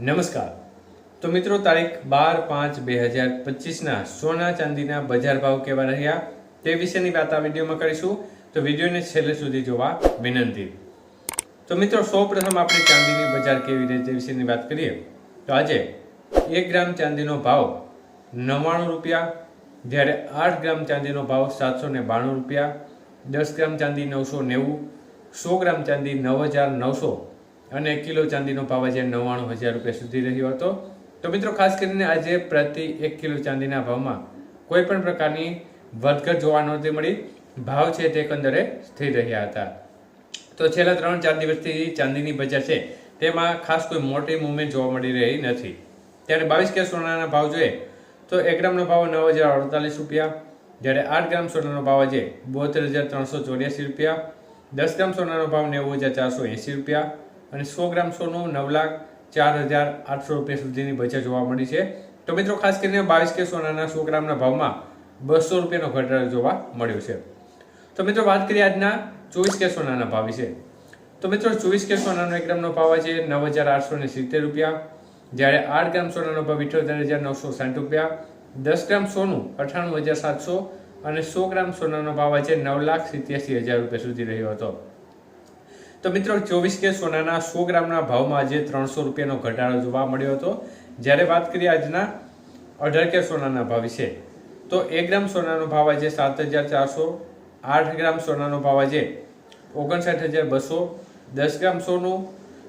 નમસ્કાર. તો મિત્રો, તારીખ બાર પાંચ બે હજાર પચીસના સોના ચાંદીના બજાર ભાવ કેવા રહ્યા તે વિશેની વાત આ વિડીયોમાં કરીશું. તો વિડીયોને છેલ્લે સુધી જોવા વિનંતી. તો મિત્રો સૌ પ્રથમ આપણે ચાંદીની બજાર કેવી રહે તે વિશેની વાત કરીએ. તો આજે એક ગ્રામ ચાંદીનો ભાવ નવ્વાણું રૂપિયા, જ્યારે આઠ ગ્રામ ચાંદીનો ભાવ સાતસો ને બાણું રૂપિયા, દસ ગ્રામ ચાંદી નવસો નેવું, સો ગ્રામ ચાંદી નવ હજાર નવસો અને કિલો ચાંદીનો ભાવ આજે નવ્વાણું હજાર રૂપિયા સુધી રહ્યો હતો. તો મિત્રો, ખાસ કરીને આજે પ્રતિ એક કિલો ચાંદીના ભાવમાં કોઈ પણ પ્રકારની વધઘટ જોવા નહોતી મળી. ભાવ છે તે એકંદરે સ્થિર રહ્યા હતા. તો છેલ્લા ત્રણ ચાર દિવસથી ચાંદીની બજાર છે તેમાં ખાસ કોઈ મોટી મૂવમેન્ટ જોવા મળી રહી નથી. ત્યારે બાવીસ કે સોનાના ભાવ જોઈએ તો એક ગ્રામનો ભાવ નવ હજાર અડતાલીસ રૂપિયા, જ્યારે આઠ ગ્રામ સોનાનો ભાવ આજે બોતેર હજાર ત્રણસો ચોર્યાસી રૂપિયા, દસ ગ્રામ સોનાનો ભાવ નેવું હજાર ચારસો એંસી રૂપિયા અને સો ગ્રામ સોનું નવ લાખ ચાર હજાર આઠસો રૂપિયા સુધીની બચત જોવા મળી છે. તો મિત્રો, ખાસ કરીને બાવીસ કે સોનાના સો ગ્રામના ભાવમાં બસો રૂપિયાનો ઘટાડો જોવા મળ્યો છે. તો મિત્રો, વાત કરીએ આજના ચોવીસ કે સોનાના ભાવ વિશે. તો મિત્રો, ચોવીસ કે સોનાનો એક ગ્રામનો ભાવ છે નવ હજાર આઠસો ને સિત્તેર રૂપિયા. જ્યારે આઠ ગ્રામ સોનાનો ભાવ ઇઠોતેર હજાર નવસો સાઠ રૂપિયા. દસ ગ્રામ સોનું અઠ્ઠાણું હજાર સાતસો અને સો ગ્રામ સોનાનો ભાવ છે નવ લાખ સિત્યાસી હજાર રૂપિયા સુધી રહ્યો હતો. તો મિત્રો, ચોવીસ કે સોનાના સો ગ્રામના ભાવમાં આજે ત્રણસો રૂપિયાનો ઘટાડો જોવા મળ્યો હતો. જ્યારે વાત કરીએ આજના, અઢાર કે સોનાના ભાવ વિશે, તો એક ગ્રામ સોનાનો ભાવ આજે સાત હજાર ચારસો, આઠ ગ્રામ સોનાનો ભાવ આજે ઓગણસાઠ હજાર બસો, દસ ગ્રામ સોનું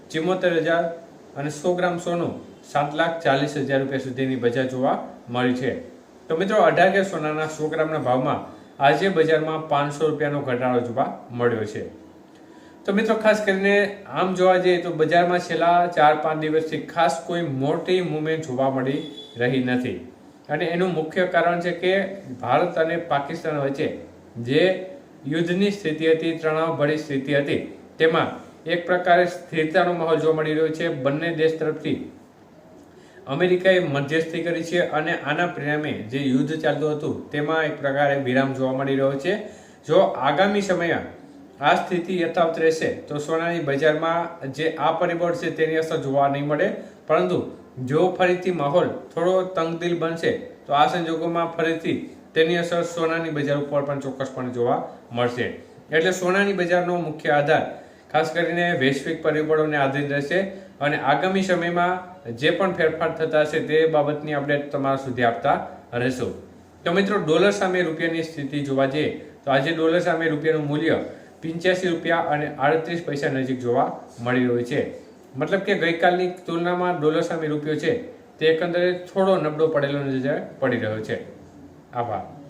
ચિમોતેર હજાર અને સો ગ્રામ સોનું સાત લાખ ચાલીસ હજાર રૂપિયા સુધીની બજાર જોવા મળી છે. તો મિત્રો, અઢાર કે સોનાના સો ગ્રામના ભાવમાં આજે બજારમાં પાંચસો રૂપિયાનો ઘટાડો જોવા મળ્યો છે. તો મિત્રો, ખાસ કરીને આમ જોવા જઈએ તો બજારમાં છેલ્લા ચાર, પાંચ દિવસથી ખાસ કોઈ મોટી મુવમેન્ટ જોવા મળી રહી નથી. અને એનું મુખ્ય કારણ છે કે ભારત અને પાકિસ્તાન વચ્ચે જે યુદ્ધની સ્થિતિ હતી, તણાવભરી સ્થિતિ હતી, તેમાં એક પ્રકારે સ્થિરતાનો માહોલ જોવા મળી રહ્યો છે. બંને દેશ તરફથી અમેરિકાએ મધ્યસ્થી કરી છે અને આના પરિણામે જે યુદ્ધ ચાલતું હતું, તેમાં એક પ્રકારે વિરામ જોવા મળી રહ્યો છે. જો આગામી સમયમાં આ સ્થિતિ યથાવત રહેશે. તો સોનાની બજારમાં જે આ પરિબળ છે તેની અસર જોવા નહીં મળે. પરંતુ જો ફરીથી માહોલ થોડો તંગદિલ બનશે, તો આ સંજોગોમાં ફરીથી તેની અસર સોનાની બજાર ઉપર પણ ચોક્કસપણે જોવા મળશે. એટલે સોનાની બજારનો મુખ્ય આધાર ખાસ કરીને વૈશ્વિક પરિબળોને આધીન રહેશે અને આગામી સમયમાં જે પણ ફેરફાર થતા હશે તે બાબતની અપડેટ તમારા સુધી આપતા રહેશું. તો મિત્રો, ડોલર સામે રૂપિયાની સ્થિતિ જોવા જઈએ, તો આજે ડોલર સામે રૂપિયાનું મૂલ્ય પિંચ્યાસી રૂપિયા અને આડત્રીસ પૈસા નજીક જોવા મળી રહ્યું છે. મતલબ કે ગઈકાલની તુલનામાં ડોલર સામે રૂપિયો છે, તે એકંદરે થોડો નબળો પડેલો નજર પડી રહ્યો છે. આભાર.